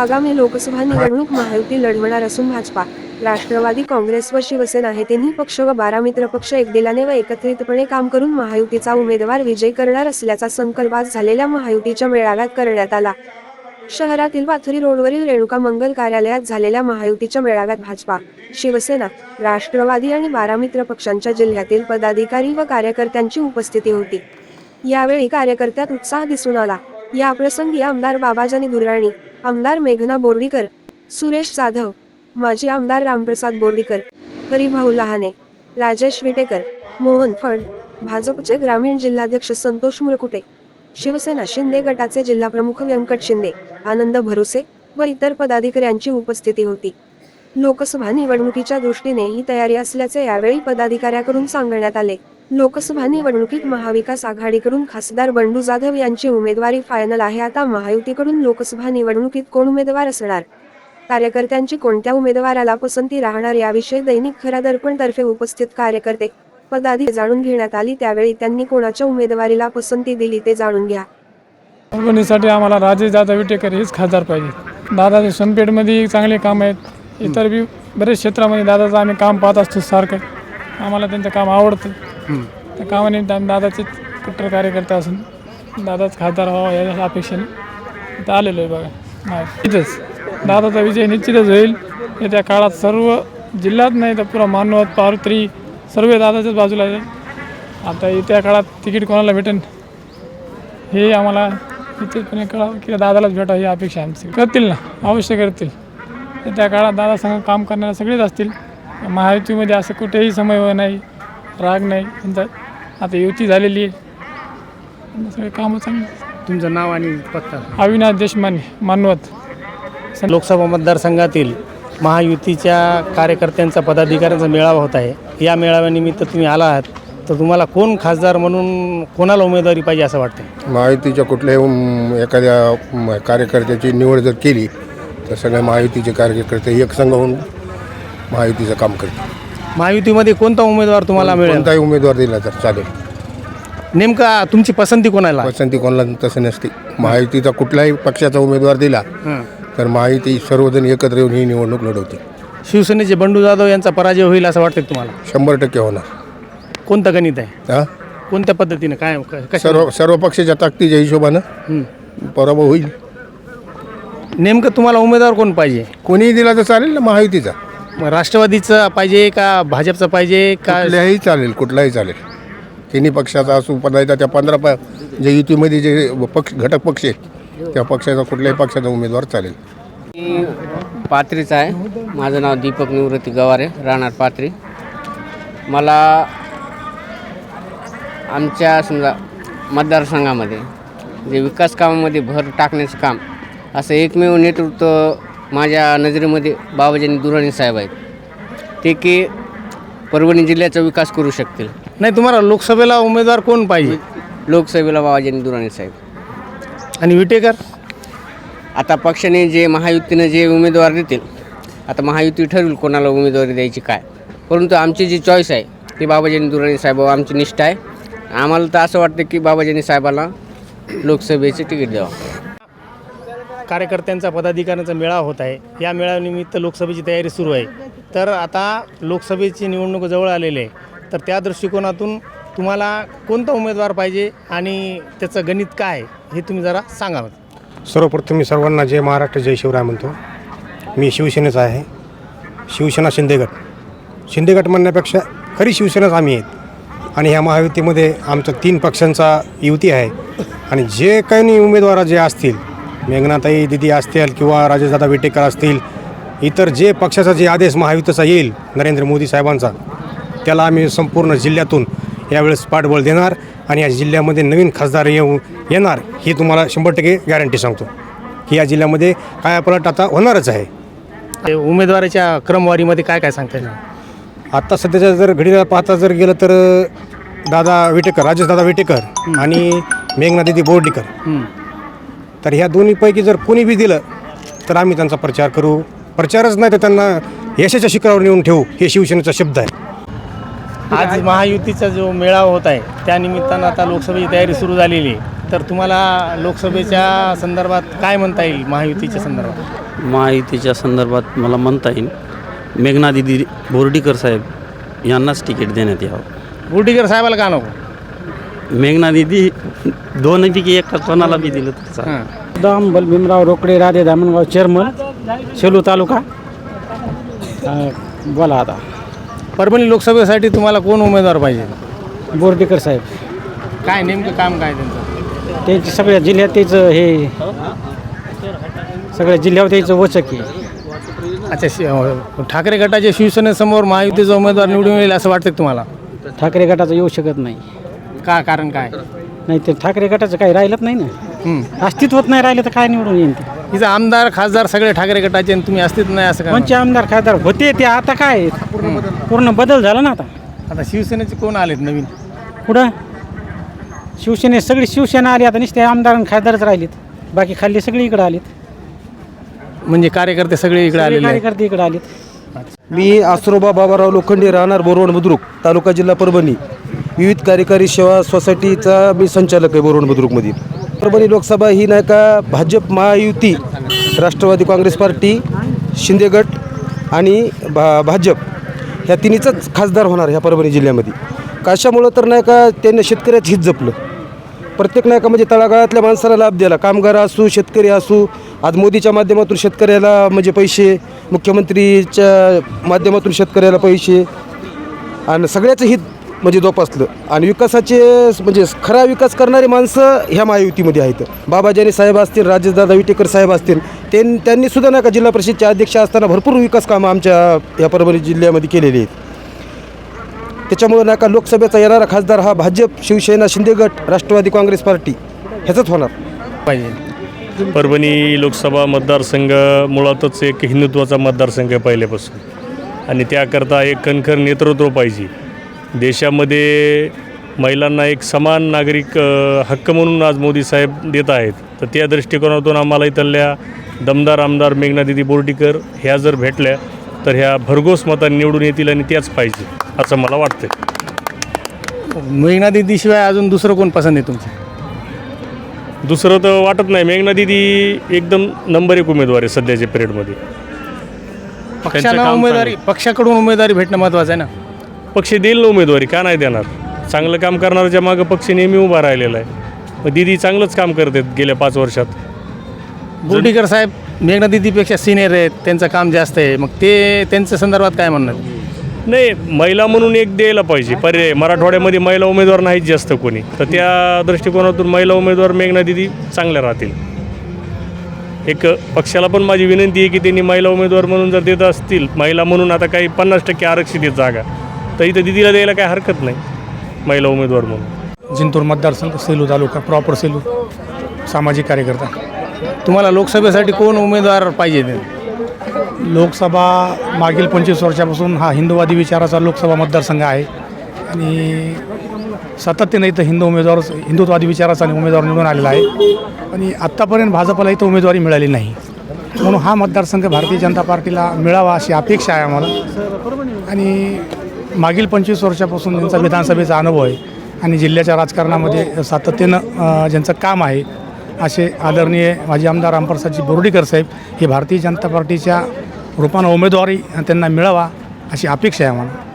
आगामी लोकसभा निवडणूक महायुती लढवणार असून भाजपा राष्ट्रवादी काँग्रेस व शिवसेना हे तिन्ही पक्ष व बारा मित्र पक्ष एकदिलाने व एकत्रितपणे काम करून महायुतीचा उमेदवार विजयी करणार असल्याचा संकल्प आज झालेल्या महायुतीच्या मेळाव्यात करण्यात आला. शहरातील पाथरी रोडवरील रेणुका मंगल कार्यालयात झालेल्या महायुतीच्या मेळाव्यात भाजपा शिवसेना राष्ट्रवादी आणि बारा मित्र पक्षांच्या जिल्ह्यातील पदाधिकारी व कार्यकर्त्यांची उपस्थिती होती. यावेळी कार्यकर्त्यात उत्साह दिसून आला. या प्रसंगी आमदार बाबाजानी दुर्राणी आमदार मेघना बोर्डीकर सुरेश जाधव माजी आमदार रामप्रसाद बोर्डीकर हरिभाऊ लहाने राजेश विटेकर मोहन फड भाजपचे ग्रामीण जिल्हाध्यक्ष संतोष मुळकुटे शिवसेना शिंदे गटाचे जिल्हाप्रमुख व्यंकट शिंदे आनंद भरोसे व इतर पदाधिकाऱ्यांची उपस्थिती होती. लोकसभा निवडणुकीच्या दृष्टीने ही तयारी असल्याचे यावेळी पदाधिकाऱ्याकडून सांगण्यात आले. लोकसभा निवडणुकीत महाविकास आघाडीकडून खासदार बंडू जाधव यांची उमेदवारी फायनल आहे. आता महायुतीकडून लोकसभा निवडणुकीत कोण उमेदवार असणार? कार्यकर्त्यांची कोणत्या उमेदवाराला पसंती राहणार याविषयी दैनिक खरा दर्पण तर्फे उपस्थित कार्यकर्ते पदाधी जाणून घेण्यात आली. त्यावेळी त्यांनी कोणाच्या उमेदवारीला पसंती दिली ते जाणून घ्या. परभणीसाठी आम्हाला राजे जाधव विटेकर हेच खासदार पाहिजे. दादाचे सोनपेठमध्ये चांगले काम आहेत. इतर बी बरेच क्षेत्रामध्ये दादाचं आम्ही काम पाहत असतो सारखं. आम्हाला त्यांचं काम आवडतं. त्या कामानिमित्त आम्ही दादाचेच कट्टर कार्यकर्ते असून दादाच खासदार व्हावा या अपेक्षेने इथं आलेलो आहे बघा. निश्चितच दादाचा विजय निश्चितच होईल. येत्या काळात सर्व जिल्ह्यात नाही तर पुरा मानवत पारुत्री सर्व दादाच्याच बाजूला आहे. आता येत्या काळात तिकीट कोणाला भेटेल हे आम्हाला निश्चितपणे कळावं की दादालाच भेटावं ही अपेक्षा आमची. करतील ना. अवश्य करतील. येत्या काळात दादा संघ काम करणारे सगळेच असतील. महायुतीमध्ये असं कुठेही समय नाही. राग नाही. त्यांचा आता युती झालेली आहे. सगळे कामं चांगली तुमचं नाव आणि पत्ता? अविनाश देशमाने मानवत. लोकसभा मतदारसंघातील महायुतीच्या कार्यकर्त्यांचा पदाधिकाऱ्यांचा मेळावा होत आहे. या मेळाव्यानिमित्त तुम्ही आला आहात. तर तुम्हाला कोण खासदार म्हणून कोणाला उमेदवारी पाहिजे असं वाटतं महायुतीच्या कुठल्याही उम, एखाद्या कार्यकर्त्याची निवड जर केली तर सगळे महायुतीचे कार्यकर्ते एक संघ होऊन महायुतीचं काम करतील. महायुतीमध्ये कोणता उमेदवार तुम्हाला मिळेल? कोणताही उमेदवार दिला तर चालेल. नेमका तुमची पसंती कोणाला? पसंती कोणाला तसं नसते. महायुतीचा कुठल्याही पक्षाचा उमेदवार दिला हं. तर महायुती सर्वजण एकत्र येऊन ही निवडणूक लढवते. शिवसेनेचे बंडू जाधव यांचा पराजय होईल असं वाटतं का तुम्हाला? शंभर टक्के होणार. कोणतं गणित आहे? हा? कोणत्या पद्धतीनं? काय क- कशा सर्व सर्व पक्षाच्या ताकदीच्या हिशोबानं हं. पराभव होईल. नेमकं तुम्हाला उमेदवार कोण पाहिजे? कोणीही दिला तर चालेल ना महायुतीचा. मग राष्ट्रवादीचं पाहिजे का भाजपचं पाहिजे का कुठल्याही चालेल कुठलाही चालेल. तिन्ही पक्षाचा असू पदायचा त्या पंधरा प जे युतीमध्ये जे पक्ष घटक पक्ष आहेत त्या पक्षाचा कुठल्याही पक्षाचा उमेदवार चालेल. मी पात्रीच आहे. माझं नाव दीपक निवृत्ती गवारे राहणार पात्री. मला आमच्या समजा मतदारसंघामध्ये जे विकास कामामध्ये भर टाकण्याचं काम असं एकमेव नेतृत्व माझ्या नजरेमध्ये बाबाजानी दुराणी साहेब आहेत. ते की परभणी जिल्ह्याचा विकास करू शकतील. नाही तुम्हाला लोकसभेला उमेदवार कोण पाहिजे? लोकसभेला बाबाजानी दुराणी साहेब. आणि विटेकर? आता पक्षाने जे महायुतीनं जे उमेदवार देतील आता महायुती ठरवेल कोणाला उमेदवारी द्यायची काय? परंतु आमची जी चॉईस आहे ती बाबाजानी दुराणी साहेब आमची निष्ठा आहे. आम्हाला तर असं वाटतं की बाबाजानी साहेबाला लोकसभेचे तिकीट द्यावं. कार्यकर्त्यांचा पदाधिकाऱ्यांचा मेळावा होत आहे. या मेळाव्यानिमित्त लोकसभेची तयारी सुरू आहे. तर आता लोकसभेची निवडणूक जवळ आलेली आहे. तर त्या दृष्टिकोनातून तुम्हाला कोणता उमेदवार पाहिजे आणि त्याचं गणित काय आहे हे तुम्ही जरा सांगा सर्वप्रथम मी सर्वांना जय महाराष्ट्र जय शिवराय म्हणतो. मी शिवसेनेचा आहे. शिवसेना शिंदेगट शिंदेगट म्हणण्यापेक्षा खरी शिवसेनाच आम्ही आहेत. आणि ह्या महायुतीमध्ये आमचं तीन पक्षांचा युती आहे. आणि जे काही उमेदवार जे असतील मेघनाताई दिदी असतील किंवा राजेशदादा विटेकर असतील इतर जे पक्षाचा जे आदेश महायुतीचा येईल नरेंद्र मोदी साहेबांचा त्याला आम्ही संपूर्ण जिल्ह्यातून यावेळेस पाठबळ देणार आणि या जिल्ह्यामध्ये नवीन खासदार येऊ येणार ही तुम्हाला शंभर टक्के गॅरंटी सांगतो. की या जिल्ह्यामध्ये काय पलट आता होणारच आहे. उमेदवाराच्या क्रमवारीमध्ये काय काय सांगता येईल? आत्ता सध्याच्या जर घडीला पाहता जर गेलं तर दादा विटेकर राजेश दादा विटेकर आणि मेघना दिदी बोर्डीकर. तर ह्या दोन्हीपैकी जर कोणी बी दिलं तर आम्ही त्यांचा प्रचार करू. प्रचारच नाही तर त्यांना यशाच्या शिखरावर नेऊन ठेवू हे शिवसेनेचा शब्द आहे. आज महायुतीचा जो मेळावा होत आहे त्या निमित्तानं आता लोकसभेची तयारी सुरू झालेली आहे. तर तुम्हाला लोकसभेच्या संदर्भात काय म्हणता येईल महायुतीच्या संदर्भात? महायुतीच्या संदर्भात मला म्हणता येईल मेघना दिदी बोर्डीकर साहेब यांनाच तिकीट देण्यात यावं. बोर्डीकर साहेबाला का नको? मेघना दिदी दोनपैकी एका कोणाला बी दिलं. हां. दाम बलभीमराव रोकडे राधे दामणगाव चेअरमन सेलू तालुका. अं, बोला आता. परभणी लोकसभेसाठी तुम्हाला कोण उमेदवार पाहिजे? बोर्डीकर साहेब. काय नेमकं काम काय त्यांचं? त्यांची सगळ्या जिल्ह्यात त्याचं हे सगळ्या जिल्ह्यावर त्याचं वचक आहे. अच्छा शि- अं, ठाकरे गटाच्या शिवसेनेसमोर महायुतीचा उमेदवार निवडून येईल असं वाटतं का तुम्हाला? ठाकरे गटाचं येऊ शकत नाही. का कारण काय? नाही ते ठाकरे गटाचं काही राहिलंच नाही ना. हं. अस्तित्वच नाही राहिलं तर काय निवडून येईन ते? इथं आमदार खासदार सगळे ठाकरे गटाचे आणि तुम्ही असतीच नाही असं कोणचे का आमदार खासदार होते ते आता काय? पूर्ण बदल झाला ना आता. आता शिवसेनेचे कोण आलेत नवीन? कुठं? शिवसेने सगळी शिवसेना आली आता नुसते आमदार आणि खासदारच राहिलेत. बाकी खाल्ली सगळी इकडे आलीत. म्हणजे कार्यकर्ते सगळे इकडे सगळे आलेले आहेत. कार्यकर्ते इकडे आलीत. मी आसरोबा बाबाराव लोखंडे राहणार बोरवण बुद्रुक तालुका जिल्हा परभणी. विविध कार्यकारी सेवा सोसायटीचा मी संचालक आहे बोरवण बुद्रुकमधील. परभणी लोकसभा ही नाही का भाजप महायुती राष्ट्रवादी काँग्रेस पार्टी शिंदे गट आणि भा भाजप ह्या तिन्हीचाच खासदार होणार ह्या परभणी जिल्ह्यामध्ये. कशामुळं तर नाही का त्यांनी शेतकऱ्याचं हित जपलं. प्रत्येक नाही का म्हणजे तळागाळातल्या माणसाला लाभ दिला कामगार असू शेतकरी असू आज मोदीच्या माध्यमातून शेतकऱ्याला म्हणजे पैसे मुख्यमंत्रीच्या माध्यमातून शेतकऱ्याला पैसे आणि सगळ्याचं हित म्हणजे जोपासलं. आणि विकासाचे म्हणजे खरा विकास करणारी माणसं ह्या महायुतीमध्ये आहेत. बाबाजानी साहेब असतील राजेशदादा विटेकर साहेब असतील त्यां त्यांनी सुद्धा नाही का जिल्हा परिषदचे अध्यक्ष असताना भरपूर विकास कामं आमच्या या परभणी जिल्ह्यामध्ये केलेली आहेत. त्याच्यामुळे नाही का लोकसभेचा येणारा खासदार हा भाजप शिवसेना शिंदे गट राष्ट्रवादी काँग्रेस पार्टी ह्याचाच होणार. पाहिजे. परभणी लोकसभा मतदारसंघ मुळातच एक हिंदुत्वाचा मतदारसंघ आहे पहिल्यापासून. आणि त्याकरता एक कणखर नेतृत्व पाहिजे. देशामध्ये महिलांना एक समान नागरिक हक्क म्हणून आज मोदी साहेब देत आहेत. तर त्या दृष्टिकोनातून आम्हाला इथल्या दमदार आमदार मेघनादिदी बोर्डीकर ह्या जर भेटल्या तर ह्या भरघोस मतांनी निवडून येतील आणि त्याच पाहिजे असं मला वाटतं मेघना शिवाय अजून दुसरं कोण पसंत आहे तुमचं? दुसरं तर वाटत नाही. मेघनादिदी एकदम नंबर एक उमेदवार आहे सध्याच्या पिरियडमध्ये पक्षानं काम उमेदवारी पक्षाकडून उमेदवारी भेटणं महत्त्वाचं आहे ना? पक्ष देईल ना उमेदवारी? का नाही देणार? चांगलं काम करणाऱ्याच्या मागं पक्ष नेहमी उभा राहिलेला आहे. मग दिदी चांगलंच काम करतात गेल्या पाच वर्षात. बोर्डीकर साहेब मेघना दिदीपेक्षा सिनियर आहेत त्यांचं काम जास्त आहे. मग ते त्यांच्या संदर्भात काय म्हणणार? नाही महिला म्हणून एक द्यायला पाहिजे. पर्याय मराठवाड्यामध्ये महिला उमेदवार नाहीत जास्त कोणी. तर त्या दृष्टिकोनातून महिला उमेदवार मेघना दिदी चांगल्या राहतील. एक पक्षाला पण माझी विनंती आहे की त्यांनी महिला उमेदवार म्हणून जर देत असतील महिला म्हणून आता काही पन्नास टक्के आरक्षित आहेत जागा. तर इथं दिदीला द्यायला काही हरकत नाही महिला उमेदवार म्हणून. जिंतूर मतदारसंघ सेलू तालुका प्रॉपर सेलू सामाजिक कार्यकर्ता. तुम्हाला लोकसभेसाठी कोण उमेदवार पाहिजे ते? लोकसभा मागील पंचवीस वर्षापासून हा हिंदुवादी विचाराचा लोकसभा मतदारसंघ आहे. आणि सातत्यानं इथं हिंदू उमेदवार हिंदुत्वादी विचाराचा उमेदवार निवडून आलेला आहे. आणि आत्तापर्यंत भाजपला इथं उमेदवारी मिळाली नाही. म्हणून हा मतदारसंघ भारतीय जनता पार्टीला मिळावा अशी अपेक्षा आहे आम्हाला. आणि मागील पंचवीस वर्षापासून त्यांचा विधानसभेचा अनुभव आहे आणि जिल्ह्याच्या राजकारणामध्ये सातत्यानं ज्यांचं काम आहे असे आदरणीय माजी आमदार रामप्रसादजी बोर्डीकर साहेब हे भारतीय जनता पार्टीच्या रूपानं उमेदवारी त्यांना मिळावा अशी अपेक्षा आहे आम्हाला.